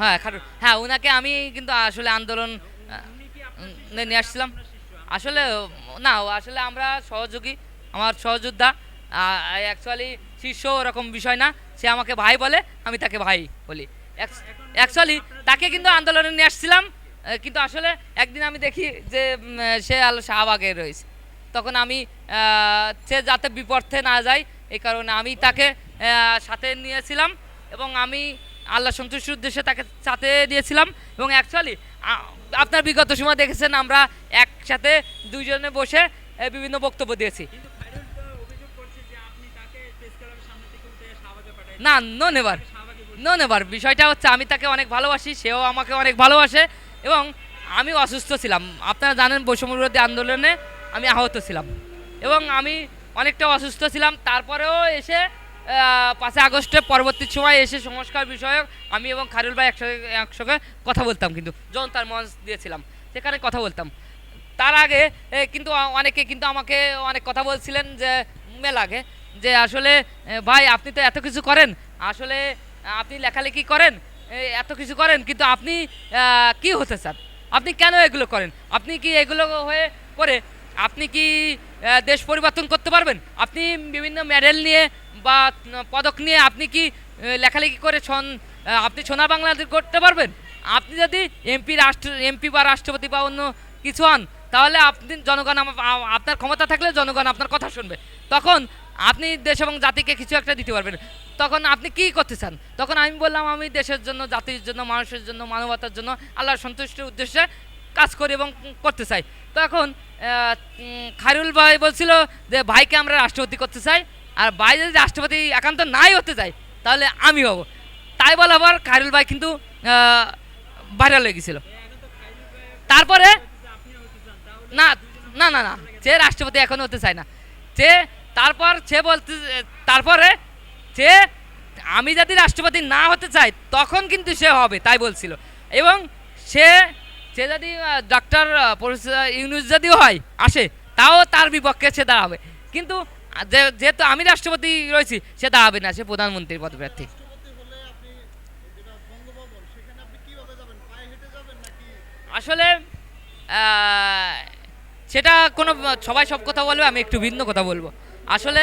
হ্যাঁ খাটু হ্যাঁ ওনাকে আমি কিন্তু আসলে আন্দোলন নিয়ে আসছিলাম। আসলে, না আসলে আমরা সহযোগী, আমার সহযোদ্ধা অ্যাকচুয়ালি শিষ্য ওরকম বিষয় না। সে আমাকে ভাই বলে, আমি তাকে ভাই বলি। অ্যাকচুয়ালি তাকে কিন্তু আন্দোলনে নিয়ে আসছিলাম কিন্তু আসলে একদিন আমি দেখি যে সে আল শাহবাগে রয়েছে। তখন আমি সে যাতে বিপর্থে না যায়, এই কারণে আমি তাকে সাথে নিয়েছিলাম এবং আমি আল্লাহ সন্তুষ্টির উদ্দেশ্যে তাকে সাথে দিয়েছিলাম এবং অ্যাকচুয়ালি আপনার বিগত সময় দেখেছেন আমরা একসাথে দুইজনে বসে বিভিন্ন বক্তব্য দিয়েছি। না নো নেভার বসে- নো নেভার বিষয়টা হচ্ছে আমি তাকে অনেক ভালোবাসি সেও আমাকে অনেক ভালোবাসে এবং আমি অসুস্থ ছিলাম। আপনারা জানেন বৈষম্য বিরোধী আন্দোলনে আমি আহত ছিলাম। এবং আমি অনেকটা অসুস্থ ছিলাম তারপরেও এসে পাঁচই আগস্টে পরবর্তী সময় এসে সংস্কার বিষয়ক আমি এবং খারুল ভাই একসঙ্গে একসঙ্গে কথা বলতাম কিন্তু যখন তার মঞ্চ দিয়েছিলাম, সেখানে কথা বলতাম। তার আগে কিন্তু অনেকে কিন্তু আমাকে অনেক কথা বলছিলেন যে মেল আগে যে আসলে ভাই আপনি তো এত কিছু করেন, আসলে আপনি লেখালেখি করেন এত কিছু করেন, কিন্তু আপনি কি হতে চান? আপনি কেন এগুলো করেন? আপনি কি এগুলো হয়ে করে আপনি কি দেশ পরিবর্তন করতে পারবেন? আপনি বিভিন্ন মেডেল নিয়ে বা পদক নিয়ে আপনি কি লেখালেখি করে আপনি সোনার বাংলাদেশ করতে পারবেন? আপনি যদি এমপি রাষ্ট্র এমপি বা রাষ্ট্রপতি বা অন্য কিছু হন, তাহলে আপনি জনগণ আপনার ক্ষমতা থাকলে জনগণ আপনার কথা শুনবে। তখন আপনি দেশ এবং জাতিকে কিছু একটা দিতে পারবেন। তখন আপনি কি করতে চান? তখন আমি বললাম, আমি দেশের জন্য, জাতির জন্য, মানুষের জন্য, মানবতার জন্য, আল্লাহর সন্তুষ্টির উদ্দেশ্যে কাজ করি এবং করতে চাই। তখন খায়রুল ভাই বলছিল যে, ভাইকে আমরা রাষ্ট্রপতি করতে চাই। আর ভাই যদি রাষ্ট্রপতি একান্ত নাই হতে চাই তাহলে আমি হব। তাই বলে আবার খায়রুল ভাই কিন্তু ভাইরাল হয়ে গেছিল। তারপরে, না না না না সে রাষ্ট্রপতি এখন হতে চায় না সে তারপর সে বলতে, তারপরে সে আমি যদি রাষ্ট্রপতি না হতে চাই, তখন কিন্তু সে হবে, তাই বলছিল। এবং সে সে যদি ডাক্তার ইউনুস যদি হয়, আসে, তাও তার বিপক্ষে সে দাঁড়াবে। কিন্তু যেহেতু আমি রাষ্ট্রপতি রয়েছি, সে দাঁড়াবে না, সে প্রধানমন্ত্রীর পদপ্রার্থী। আসলে সেটা কোনো, সবাই সব কথা বলবে, আমি একটু ভিন্ন কথা বলব। আসলে,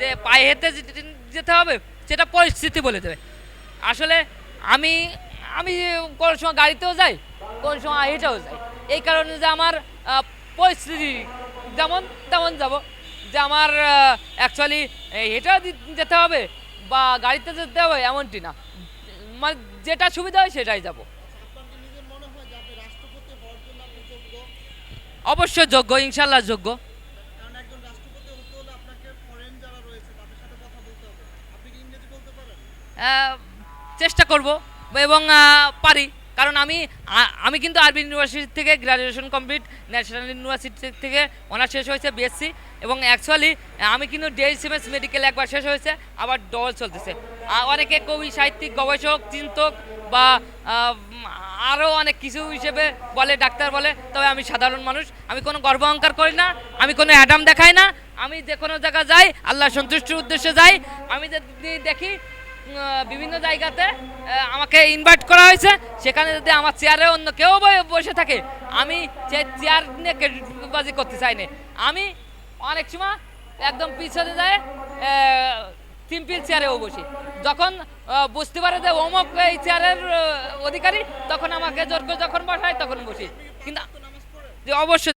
যে পায়ে হেঁটে যেতে হবে, সেটা পরিস্থিতি বলে দেবে। আসলে, আমি আমি কোনো সময় গাড়িতেও যাই কোন সময় হেঁটেও যাই। এই কারণে যে আমার পরিস্থিতি যেমন তেমন যাব যে আমার অ্যাকচুয়ালি হেঁটেও যেতে হবে বা গাড়িতে যেতে হবে এমনটি না। মানে যেটা সুবিধা হয় সেটাই যাব। অবশ্যই যোগ্য ইনশাল্লাহ যোগ্য। চেষ্টা করব এবং পারি। কারণ আমি আমি কিন্তু আরবি ইউনিভার্সিটি থেকে গ্র্যাজুয়েশন কমপ্লিট ন্যাশনাল ইউনিভার্সিটি থেকে অনার্স শেষ হয়েছে বিএসসি এবং অ্যাকচুয়ালি আমি কিন্তু ডিএসএমএস মেডিকেল একবার শেষ হয়েছে, আবার ডবল চলতেছে। অনেকে কবি, সাহিত্যিক, গবেষক, চিন্তক বা আরও অনেক কিছু হিসেবে বলে, ডাক্তার বলে, তবে আমি সাধারণ মানুষ। আমি কোনো গর্ব অহংকার করি না, আমি কোনো অ্যাডাম দেখাই না। আমি যে কোনো জায়গা যাই, আল্লাহ সন্তুষ্টির উদ্দেশ্যে যাই। আমি যদি দেখি বিভিন্ন জায়গাতে আমাকে ইনভাইট করা হয়েছে। সেখানে যদি আমার চেয়ারে অন্য কেউ বসে থাকে, আমি সে চেয়ার নিয়ে বাজি করতে চাই না আমি অনেক সময় একদম পিছনে যায় সিম্পল চেয়ারেও বসি। যখন বুঝতে পারে যে অমুক এই চেয়ারের অধিকারী, তখন আমাকে জোর করে যখন বসায়, তখন বসি। কিন্তু, যে অবশ্যই